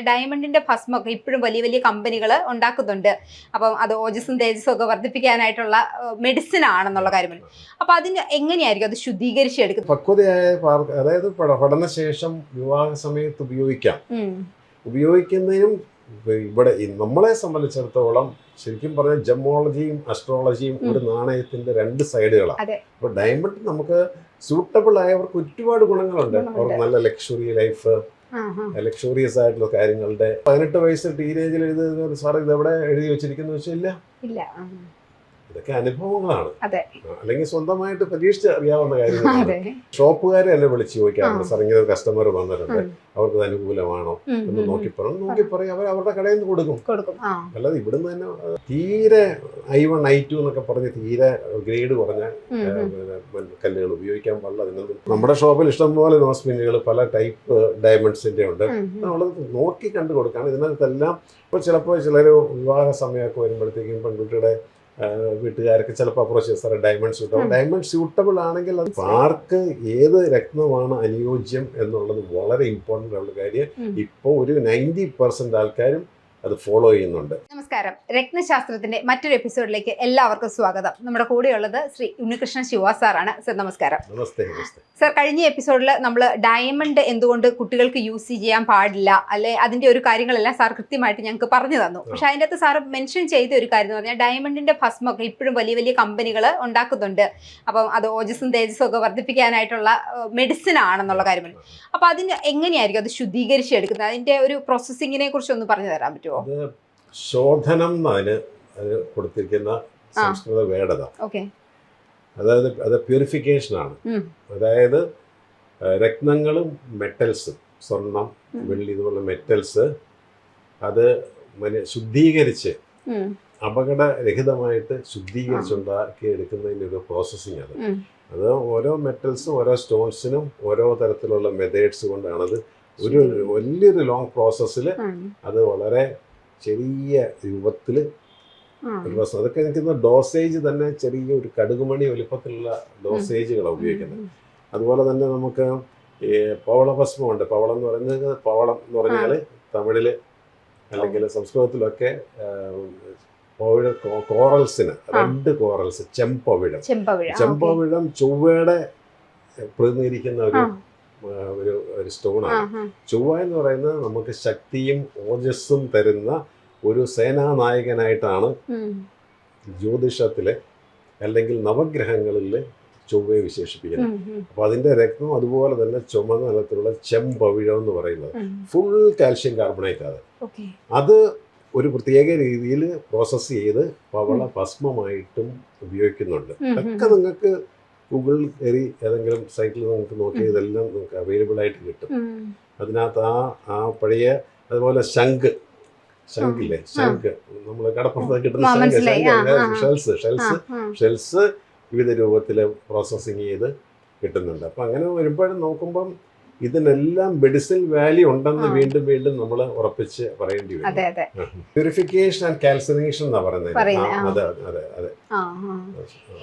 ഡയമണ്ടിന്റെ ഭസ്മൊക്കെ ഇപ്പോഴും വലിയ വലിയ കമ്പനികൾ ഉണ്ടാക്കുന്നുണ്ട് അപ്പം അത് ഓജസ്സും തേജസ്സും ഒക്കെ വർദ്ധിപ്പിക്കാനായിട്ടുള്ള മെഡിസിൻ ആണെന്നുള്ള കാര്യം അപ്പൊ അതിന് എങ്ങനെയായിരിക്കും അത് ശുദ്ധീകരിച്ച് എടുക്കുന്നത് പക്വതയായ അതായത് പഠ- പഠനശേഷം വിവാഹ സമയത്ത് ഉപയോഗിക്കാം. ഉപയോഗിക്കുന്നതിനും ഇവിടെ നമ്മളെ സംബന്ധിച്ചിടത്തോളം ശരിക്കും പറഞ്ഞാൽ ജമോളജിയും അസ്ട്രോളജിയും ഒരു നാണയത്തിന്റെ രണ്ട് സൈഡുകളാണ്. അപ്പൊ ഡയമണ്ട് നമുക്ക് സൂട്ടബിൾ ആയവർക്ക് ഒരുപാട് ഗുണങ്ങളുണ്ട്. അവർക്ക് നല്ല ലക്ഷറി ലൈഫ്. ലക്ഷറിയസ് ആയിട്ടുള്ള കാര്യങ്ങളുടെ. പതിനെട്ട് വയസ്സ് ടീനേജിൽ എഴുതുന്ന സാർ ഇതെവിടെ എഴുതി വെച്ചിരിക്കുന്നു വെച്ചാൽ ഇല്ല. ഇതൊക്കെ അനുഭവങ്ങളാണ്. അല്ലെങ്കിൽ സ്വന്തമായിട്ട് പരീക്ഷിച്ച് അറിയാവുന്ന കാര്യങ്ങളാണ്. ഷോപ്പുകാരെ എന്നെ വിളിച്ച് ചോദിക്കാറുണ്ട്. സാർ ഇങ്ങനെ ഒരു കസ്റ്റമർ വന്നിട്ടുണ്ട്. അവർക്ക് അനുകൂലമാണോ എന്ന് നോക്കി പറഞ്ഞു നോക്കി പറയും അവർ അവരുടെ കടയിൽ നിന്ന് കൊടുക്കും. അല്ലാതെ ഇവിടുന്ന് തന്നെ തീരെ ഐ വൺ ഐ ടു എന്നൊക്കെ പറഞ്ഞ് തീരെ ഗ്രേഡ് കുറഞ്ഞ കല്ലുകൾ ഉപയോഗിക്കാൻ പാടില്ല. നിങ്ങൾ നമ്മുടെ ഷോപ്പിൽ ഇഷ്ടംപോലെ നോസ്പിന്നുകൾ പല ടൈപ്പ് ഡയമണ്ട്സിന്റെ ഉണ്ട്. നമ്മൾ നോക്കി കണ്ടു കൊടുക്കുകയാണ് ഇതിനകത്തെല്ലാം ഇപ്പോൾ ചിലപ്പോൾ ചിലർ വിവാഹ സമയമൊക്കെ വരുമ്പോഴത്തേക്കും പെൺകുട്ടിയുടെ വീട്ടുകാരൊക്കെ ചിലപ്പോൾ അപ്രോച്ച് സാറേ ഡയമണ്ട് സ്യൂട്ടബിൾ. ഡയമണ്ട് സ്യൂട്ടബിൾ ആണെങ്കിൽ അത് ആർക്ക് ഏത് രത്നമാണ് അനുയോജ്യം എന്നുള്ളത് വളരെ ഇമ്പോർട്ടന്റ് ആയിട്ടുള്ള കാര്യം. ഇപ്പോൾ ഒരു നയന്റി പെർസെന്റ് ആൾക്കാരും അത് ഫോളോ ചെയ്യുന്നുണ്ട്. നമസ്കാരം. രത്നശാസ്ത്രത്തിന്റെ മറ്റൊരു എപ്പിസോഡിലേക്ക് എല്ലാവർക്കും സ്വാഗതം. നമ്മുടെ കൂടെയുള്ളത് ശ്രീ ഉണ്ണികൃഷ്ണൻ ശിവ സാറാണ്. സർ നമസ്കാരം. നമസ്തേ നമസ്തേ. സർ കഴിഞ്ഞ എപ്പിസോഡിൽ നമ്മൾ ഡയമണ്ട് എന്തുകൊണ്ട് കുട്ടികൾക്ക് യൂസ് ചെയ്യാൻ പാടില്ല? അല്ലെ അതിന്റെ ഒരു കാര്യങ്ങളെല്ലാം സാർ കൃത്യമായിട്ട് ഞങ്ങൾക്ക് പറഞ്ഞു തന്നു. പക്ഷെ അതിന്റെ അകത്ത് സാർ മെൻഷൻ ചെയ്ത ഒരു കാര്യം എന്ന് പറഞ്ഞാൽ ഡയമണ്ടിന്റെ ഭസ്മൊക്കെ ഇപ്പോഴും വലിയ വലിയ കമ്പനികൾ ഉണ്ടാക്കുന്നുണ്ട്. അപ്പം അത് ഓജസ്സും തേജസ്സും ഒക്കെ വർദ്ധിപ്പിക്കാനായിട്ടുള്ള മെഡിസിൻ ആണെന്നുള്ള കാര്യമാണ് അപ്പൊ അതിന് എങ്ങനെയായിരിക്കും അത് ശുദ്ധീകരിച്ചെടുക്കുന്നത്? അതിന്റെ ഒരു പ്രോസസ്സിങ്ങിനെ കുറിച്ച് ഒന്ന് പറഞ്ഞു തരാൻ പറ്റുമോ? അത് ശോധനം അതിന് അതിന് കൊടുത്തിരിക്കുന്ന സംസ്കൃത വേടത ഓക്കെ. അതായത് അത് പ്യൂരിഫിക്കേഷൻ ആണ്. അതായത് രത്നങ്ങളും മെറ്റൽസും സ്വർണം വെള്ളി ഇതുപോലുള്ള മെറ്റൽസ് അത് ശുദ്ധീകരിച്ച് അപകടരഹിതമായിട്ട് ശുദ്ധീകരിച്ചുണ്ടാക്കി എടുക്കുന്നതിന്റെ ഒരു പ്രോസസ്സിങ് അത് അത് ഓരോ മെറ്റൽസും ഓരോ സ്റ്റോൺസിനും ഓരോ തരത്തിലുള്ള മെത്തേഡ്സ് കൊണ്ടാണത് ഒരു വലിയൊരു ലോങ് പ്രോസസ്സിൽ അത് വളരെ ചെറിയ രൂപത്തിൽ ഒരു പ്രശ്നം അതൊക്കെ നിൽക്കുന്ന ഡോസേജ് തന്നെ ചെറിയ ഒരു കടുകുമണി വലിപ്പത്തിലുള്ള ഡോസേജുകളാണ് ഉപയോഗിക്കുന്നത്. അതുപോലെ തന്നെ നമുക്ക് ഈ പവളഭസ്മമുണ്ട് പവളം എന്ന് പറയുന്നത് പവളം എന്ന് പറഞ്ഞാൽ തമിഴിൽ അല്ലെങ്കിൽ സംസ്കൃതത്തിലൊക്കെ പവിഴ കോറൽസിന് റെഡ് കോറൽസ് ചെമ്പവിഴം. ചെമ്പവിഴ. ചൊവ്വയുടെ പ്രതിനിധീകരിക്കുന്ന ഒരു ഒരു ഒരു സ്റ്റോണാണ്. ചൊവ്വ എന്ന് പറയുന്നത് നമുക്ക് ശക്തിയും ഓജസ്സും തരുന്ന ഒരു സേനാനായകനായിട്ടാണ്. ജ്യോതിഷത്തിലെ അല്ലെങ്കിൽ നവഗ്രഹങ്ങളിൽ ചൊവ്വയെ വിശേഷിപ്പിക്കുന്നത്. അതിന്റെ അപ്പോൾ അതിന്റെ രക്തം അതുപോലെ തന്നെ ചുമന്ന നിലത്തിലുള്ള ചെമ്പവിഴം എന്ന് പറയുന്നത്. ഫുൾ കാൽഷ്യം കാർബണേറ്റ് ആണ്. അത് ഒരു പ്രത്യേക രീതിയിൽ പ്രോസസ്സ് ചെയ്ത് പവള ഭസ്മമായിട്ടും ഉപയോഗിക്കുന്നുണ്ട്. അതൊക്കെ നിങ്ങൾക്ക് ഗൂഗിളിൽ കയറി ഏതെങ്കിലും സൈറ്റിൽ നമുക്ക് നോക്കി ഇതെല്ലാം നമുക്ക് അവൈലബിൾ ആയിട്ട് കിട്ടും. അതിനകത്ത് ആ ആ പഴയ അതുപോലെ ശംഖ് ശംഖില്ലേ? ശംഖ്. നമ്മൾ കടപ്പുറത്ത് കിട്ടുന്ന ശംഖ്. Shells shells. ഷെൽസ് വിവിധ രൂപത്തിൽ പ്രോസസ്സിങ് ചെയ്ത് കിട്ടുന്നുണ്ട്. അപ്പം അങ്ങനെ വരുമ്പോഴും നോക്കുമ്പം ഇതിനെല്ലാം മെഡിസിൻ വാല്യൂ ഉണ്ടെന്ന് വീണ്ടും വീണ്ടും നമ്മൾ ഉറപ്പിച്ച് പറയേണ്ടി വരും. പ്യൂരിഫിക്കേഷൻ ആൻഡ് കാൽസിനേഷൻ എന്നാ പറയുന്നത്.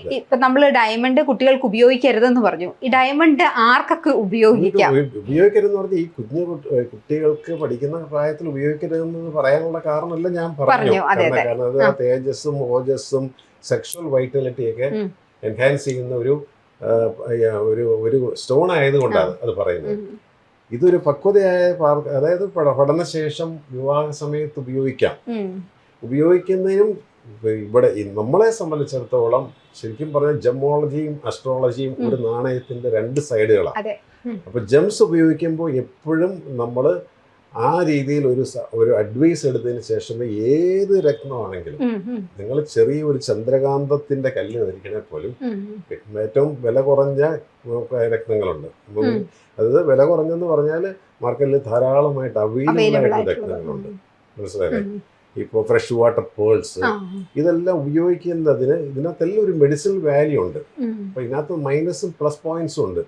ഇപ്പൊ നമ്മൾ ഡയമണ്ട് കുട്ടികൾക്ക് ഉപയോഗിക്കരുതെന്ന് പറഞ്ഞു. ഈ ഡയമണ്ട് ആർക്കൊക്കെ ഉപയോഗിക്കാം? ഉപ- ഉപയോഗിക്കരുതെന്ന് പറഞ്ഞാൽ ഈ കുഞ്ഞു കുട്ടികൾക്ക് പഠിക്കുന്ന പ്രായത്തിൽ ഉപയോഗിക്കരുതെന്ന് പറയാനുള്ള കാരണമല്ല ഞാൻ പറഞ്ഞു. കാരണം- അതെ. തേജസ്സും ഓജസ്സും സെക്ഷൽ വൈറ്റാലിറ്റി ഒക്കെ എൻഹാൻസ് ചെയ്യുന്ന ഒരു ഒരു ഒരു സ്റ്റോൺ ആയതുകൊണ്ടാണ് അത് പറയുന്നത്. ഇതൊരു പക്വതയായ അതായത് പഠ- പഠനശേഷം വിവാഹ സമയത്ത് ഉപയോഗിക്കാം. ഉപയോഗിക്കുന്നതിനും ഇവിടെ നമ്മളെ സംബന്ധിച്ചിടത്തോളം ശരിക്കും പറഞ്ഞാൽ ജമോളജിയും അസ്ട്രോളജിയും ഒരു നാണയത്തിന്റെ രണ്ട് സൈഡുകളാണ്. അപ്പൊ ജെംസ് ഉപയോഗിക്കുമ്പോൾ എപ്പോഴും നമ്മൾ ആ രീതിയിൽ ഒരു ഒരു അഡ്വൈസ് എടുത്തതിന് ശേഷമേ ഏത് രത്നമാണെങ്കിലും. നിങ്ങൾ ചെറിയ ഒരു ചന്ദ്രകാന്തത്തിന്റെ കല്ല് ധരിക്കണേ പോലും ഏറ്റവും വില കുറഞ്ഞ രത്നങ്ങളുണ്ട് അതായത് വില കുറഞ്ഞെന്ന് പറഞ്ഞാൽ മാർക്കറ്റിൽ ധാരാളമായിട്ട് അവൈലബിൾ ആയിട്ടുള്ള. രത്നങ്ങളുണ്ട് മനസ്സിലായില്ലേ. ഇപ്പോൾ ഫ്രഷ് വാട്ടർ പേൾസ്. ഇതെല്ലാം ഉപയോഗിക്കുന്നതിന് ഇതിനകത്തെല്ലാം ഒരു മെഡിസിൻ വാല്യൂ ഉണ്ട്. അപ്പോൾ ഇതിനകത്ത് മൈനസും പ്ലസ് പോയിന്റ്സും ഉണ്ട്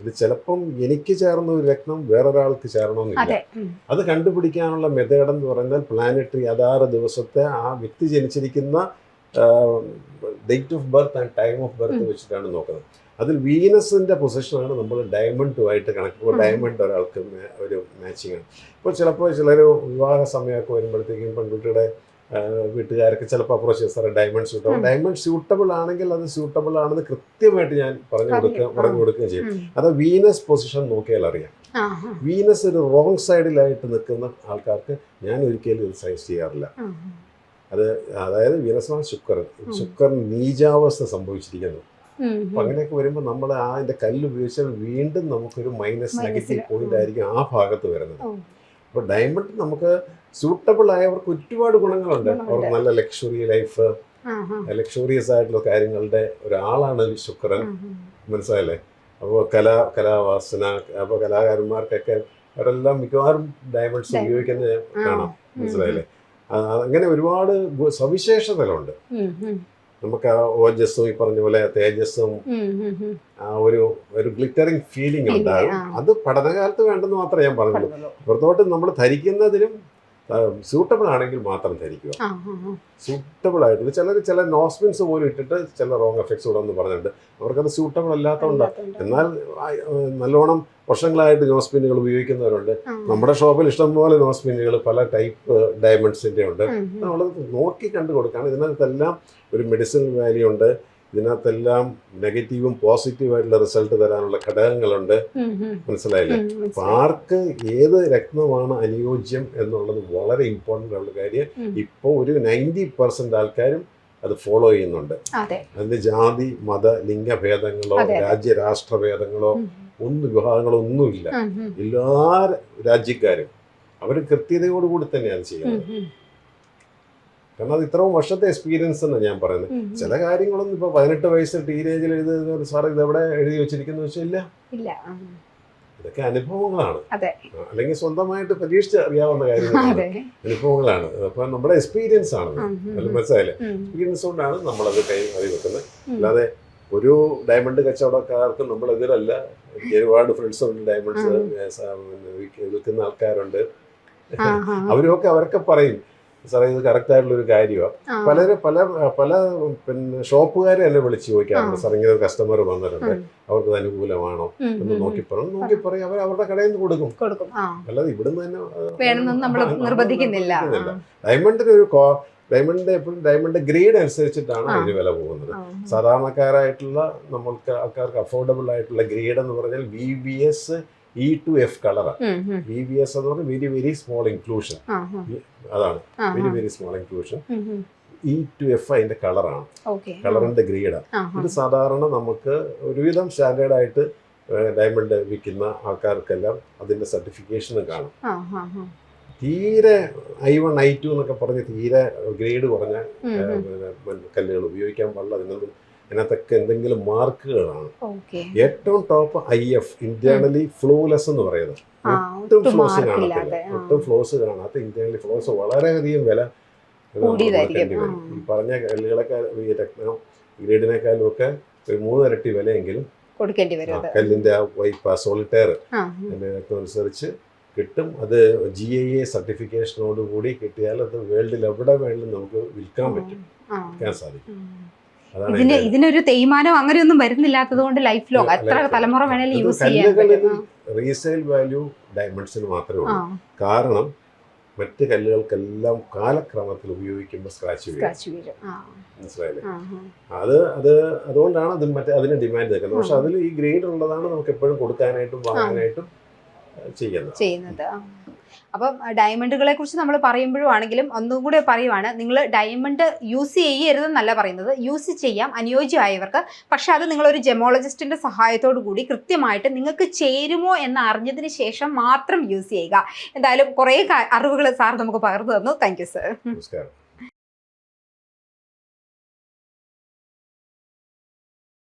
ഇത് ചിലപ്പം എനിക്ക് ചേർന്ന ഒരു രക്തം വേറൊരാൾക്ക് ചേരണമെന്നില്ല. അതെ. കണ്ടുപിടിക്കാനുള്ള മെത്തേഡ് എന്ന് പറഞ്ഞാൽ പ്ലാനറ്ററി അതാറ് ദിവസത്തെ ആ വ്യക്തി ജനിച്ചിരിക്കുന്ന date of birth and time of birth വെച്ചിട്ടാണ് നോക്കുന്നത്. അതിൽ വീനസിന്റെ പൊസിഷനാണ് നമ്മൾ ഡയമണ്ടുമായിട്ട് കണക്ക്. ഡയമണ്ട് ഒരാൾക്ക് ഒരു മാച്ചിങ് ആണ്. ഇപ്പോൾ ചിലപ്പോൾ ചിലർ വിവാഹ സമയമൊക്കെ വരുമ്പോഴത്തേക്കും പെൺകുട്ടിയുടെ വീട്ടുകാരൊക്കെ ചിലപ്പോൾ അപ്രോച്ച് ചെയ്യാം സാറേ ഡയമണ്ട് സ്യൂട്ടബിൾ ഡയമണ്ട് സ്യൂട്ടബിൾ ആണെങ്കിൽ അത് സ്യൂട്ടബിൾ ആണെന്ന് കൃത്യമായിട്ട് ഞാൻ പറഞ്ഞു. കൊടുക്കുക പറഞ്ഞു. കൊടുക്കുകയും ചെയ്യും. അത് വീനസ് പൊസിഷൻ നോക്കിയാൽ അറിയാം. വീനസ് ഒരു റോങ് സൈഡിലായിട്ട് നിൽക്കുന്ന ആൾക്കാർക്ക് ഞാൻ ഒരിക്കലും ഇത് സജസ്റ്റ് ചെയ്യാറില്ല. അത് അതായത് വീനസ്മാണ് ശുക്രൻ. ശുക്രൻ നീചാവസ്ഥ സംഭവിച്ചിരിക്കുന്നു. ഉം, അപ്പൊ അങ്ങനെയൊക്കെ വരുമ്പോൾ നമ്മൾ ആ അതിന്റെ കല്ല് ഉപയോഗിച്ചാൽ വീണ്ടും നമുക്കൊരു മൈനസ് നെഗറ്റീവ്. പോയിന്റ് ആയിരിക്കും ആ ഭാഗത്ത് വരുന്നത്. അപ്പൊ ഡയമണ്ട് നമുക്ക് സൂട്ടബിൾ ആയവർക്ക് ഒരുപാട് ഗുണങ്ങളുണ്ട്. അവർക്ക് നല്ല ലക്ഷറി ലൈഫ് ലക്ഷറിയസ് ആയിട്ടുള്ള കാര്യങ്ങളുടെ ഒരാളാണ് ശുക്രൻ. മനസ്സിലായല്ലേ? അപ്പോൾ കലാ കലാവാസന അപ്പോൾ കലാകാരന്മാർക്കൊക്കെ അവരെല്ലാം മിക്കവാറും ഡയമണ്ട്സ് ഉപയോഗിക്കുന്ന ഉപയോഗിക്കുന്നത്. കാണാം. മനസ്സിലായില്ലേ? അങ്ങനെ ഒരുപാട് സവിശേഷതകളുണ്ട്. നമുക്ക് ആ ഓജസ്സും ഈ പറഞ്ഞ പോലെ തേജസ്സും. ആ ഒരു ഒരു ഗ്ലിറ്ററിങ് ഫീലിംഗ് ഉണ്ടാകും. അത് പഠനകാലത്ത് വേണ്ടെന്ന് മാത്രമേ ഞാൻ പറഞ്ഞുള്ളൂ. പറഞ്ഞോളൂ. പുറത്തോട്ട് നമ്മൾ ധരിക്കുന്നതിനും സൂട്ടബിൾ ആണെങ്കിൽ മാത്രം ധരിക്കുക. സൂട്ടബിൾ ആയിട്ട് ചിലർ ചില നോസ്പിൻസ് പോലും ഇട്ടിട്ട് ചില റോങ് എഫക്ട്സ് കൂടെ എന്ന് പറഞ്ഞിട്ടുണ്ട്. അവർക്കത് സൂട്ടബിൾ അല്ലാത്തതുകൊണ്ട്. എന്നാൽ നല്ലോണം വർഷങ്ങളായിട്ട് നോസ്പിന്നുകൾ ഉപയോഗിക്കുന്നവരുണ്ട്. നമ്മുടെ ഷോപ്പിൽ ഇഷ്ടംപോലെ നോസ്പിന്നുകൾ പല ടൈപ്പ് ഡയമണ്ട്സിന്റെ ഉണ്ട്. നമ്മൾ നോക്കി കണ്ടു കൊടുക്കുകയാണ് ഇതിനകത്തെല്ലാം ഒരു മെഡിസിൻ വാല്യൂ ഉണ്ട്. ഇതിനകത്തെല്ലാം നെഗറ്റീവും പോസിറ്റീവായിട്ടുള്ള റിസൾട്ട് തരാനുള്ള ഘടകങ്ങളുണ്ട്. മനസ്സിലായില്ലേ അപ്പൊ ആർക്ക് ഏത് രത്നമാണ് അനുയോജ്യം എന്നുള്ളത് വളരെ ഇമ്പോർട്ടന്റ് ഉള്ള കാര്യം. ഇപ്പോൾ ഒരു നയന്റി പെർസെന്റ് ആൾക്കാരും അത് ഫോളോ ചെയ്യുന്നുണ്ട് അതെ അതിന് ജാതി മത ലിംഗഭേദങ്ങളോ. രാജ്യ രാഷ്ട്രഭേദങ്ങളോ ഒന്നും വിഭാഗങ്ങളോ ഒന്നുമില്ല. എല്ലാ രാജ്യക്കാരും അവർ കൃത്യതയോടുകൂടി തന്നെയാണ് ചെയ്യുന്നത്. കാരണം അത് ഇത്രയും വർഷത്തെ എക്സ്പീരിയൻസ് എന്നാണ് ഞാൻ പറയുന്നത്. ചില കാര്യങ്ങളൊന്നും ഇപ്പൊ പതിനെട്ട് വയസ്സ് ടീനേജിൽ എഴുതുന്ന സാർ ഇത് എവിടെ എഴുതി വെച്ചിരിക്കുന്ന വെച്ചില്ല ഇതൊക്കെ അനുഭവങ്ങളാണ്. അല്ലെങ്കിൽ സ്വന്തമായിട്ട് പരീക്ഷിച്ച് അറിയാവുന്ന കാര്യങ്ങളാണ്. അനുഭവങ്ങളാണ്. അപ്പൊ നമ്മുടെ എക്സ്പീരിയൻസ് ആണ്. മനസ്സിലായില്ലേ? എക്സ്പീരിയൻസ് കൊണ്ടാണ് നമ്മളത് കൈ അറി വെക്കുന്നത്. അല്ലാതെ ഒരു ഡയമണ്ട് കച്ചവടക്കാർക്ക് നമ്മൾ എതിരല്ല. ഒരുപാട് ഫ്രണ്ട്സ് ഉണ്ട് ഡയമണ്ട്സ് വിൽക്കുന്ന ആൾക്കാരുണ്ട്. അവരൊക്കെ അവരൊക്കെ പറയും സാറേ ഇത് കറക്റ്റ് ആയിട്ടുള്ള ഒരു കാര്യമാണ് പലരും പല പല പിന്നെ ഷോപ്പുകാരെ എന്നെ വിളിച്ച് ചോദിക്കാറുണ്ട്. സാർ ഇങ്ങനെ ഒരു കസ്റ്റമർ വന്നിട്ടുണ്ട്. അവർക്ക് അനുകൂലമാണോ എന്ന് നോക്കി ഉം. പറയും നോക്കി പറയും. അവർ അവരുടെ കടയിൽ നിന്ന് കൊടുക്കും. അല്ലാതെ ഇവിടുന്ന് തന്നെ നിർബന്ധിക്കുന്നില്ല. ഡയമണ്ടിന് ഒരു ഡയമണ്ടിന്റെ എപ്പോഴും ഡയമണ്ട് ഗ്രേഡ് അനുസരിച്ചിട്ടാണ് അതിന് വില പോകുന്നത്. സാധാരണക്കാരായിട്ടുള്ള നമ്മൾക്ക് ആൾക്കാർക്ക് അഫോർഡബിൾ ആയിട്ടുള്ള ഗ്രേഡ് എന്ന് പറഞ്ഞാൽ B B S E to F കളറാണ്. വി ബി എസ് എന്ന് പറഞ്ഞാൽ വെരി വെരി സ്മോൾ ഇൻക്ലൂഷൻ അതാണ്. Very. Very small inclusion. E to F അതിന്റെ കളറാണ് കളറിന്റെ ഗ്രേഡാണ്. ഇത് സാധാരണ നമുക്ക് ഒരുവിധം സ്റ്റാൻഡേർഡ് ആയിട്ട് ഡയമണ്ട് വിൽക്കുന്ന ആൾക്കാർക്കെല്ലാം അതിന്റെ സർട്ടിഫിക്കേഷനും കാണും. തീരെ ഐ വൺ ഐ ടു എന്നൊക്കെ പറഞ്ഞ് തീരെ ഗ്രേഡ് കുറഞ്ഞ കല്ലുകൾ ഉപയോഗിക്കാൻ പാടില്ല. അതിനൊന്നും അതിനകത്തൊക്കെ എന്തെങ്കിലും മാർക്കുകളാണ്. ഏറ്റവും top I F internally flawless എന്ന് പറയുന്നത്. ഒട്ടും ഫ്ലോസ് കാണത്തില്ല. ഒട്ടും ഫ്ലോസ് കാണാത്ത ഇന്റേണലി ഫ്ലോസ് വളരെയധികം വില പറഞ്ഞ കല്ലുകളെക്കാൾ ഗ്രേഡിനേക്കാളും ഒക്കെ ഒരു മൂന്നിരട്ടി വിലയെങ്കിലും കൊടുക്കേണ്ടി വരും കല്ലിന്റെ ആ വൈപ്പ് സോളിറ്റയർ ആ, അതിന്റെ അനുസരിച്ച് കിട്ടും. അത് ജി ഐ എ സർട്ടിഫിക്കേഷനോട് കൂടി കിട്ടിയാൽ അത് വേൾഡിൽ എവിടെ വേണമെങ്കിലും നമുക്ക് വിൽക്കാൻ പറ്റും. വിൽക്കാൻ സാധിക്കും. ഇതിന് ഇതിനൊരു തേയ്മാനം അങ്ങനെയൊന്നും വരുന്നില്ലാത്തത് കൊണ്ട് ലൈഫ് ലോങ് എത്ര തലമുറ വേണേലും യൂസ് ചെയ്യാം പറ്റും. റീസെയിൽ വാല്യൂ ഡയമണ്ട്സിന് മാത്രമേ ഉള്ളൂ. കാരണം മറ്റ് കല്ലുകൾക്കെല്ലാം കാലക്രമത്തിൽ ഉപയോഗിക്കുമ്പോൾ സ്ക്രാച്ച് വീഴും. മനസ്സിലായില്ലേ. അത് അത് അതുകൊണ്ടാണ് അത് മറ്റേ അതിന് ഡിമാൻഡ് നിൽക്കുന്നത് പക്ഷെ അതിൽ ഈ ഗ്രേഡ് ഉള്ളതാണ് നമുക്ക് എപ്പോഴും കൊടുക്കാനായിട്ടും വാങ്ങാനായിട്ടും ചെയ്യുന്നത്. അപ്പം ഡയമണ്ടുകളെ കുറിച്ച് നമ്മൾ പറയുമ്പോഴും ആണെങ്കിലും ഒന്നും കൂടെ പറയുവാണ് നിങ്ങൾ ഡയമണ്ട് യൂസ് ചെയ്യരുതെന്നല്ല പറയുന്നത്. യൂസ് ചെയ്യാം അനുയോജ്യമായവർക്ക്. പക്ഷെ അത് നിങ്ങൾ ഒരു ജെമോളജിസ്റ്റിന്റെ സഹായത്തോടു കൂടി കൃത്യമായിട്ട് നിങ്ങൾക്ക് ചേരുമോ എന്ന് അറിഞ്ഞതിന് ശേഷം മാത്രം യൂസ് ചെയ്യുക. എന്തായാലും കുറേ അറിവുകൾ സാർ നമുക്ക് പകർന്നു തന്നു. Thank you sir. നമസ്കാരം.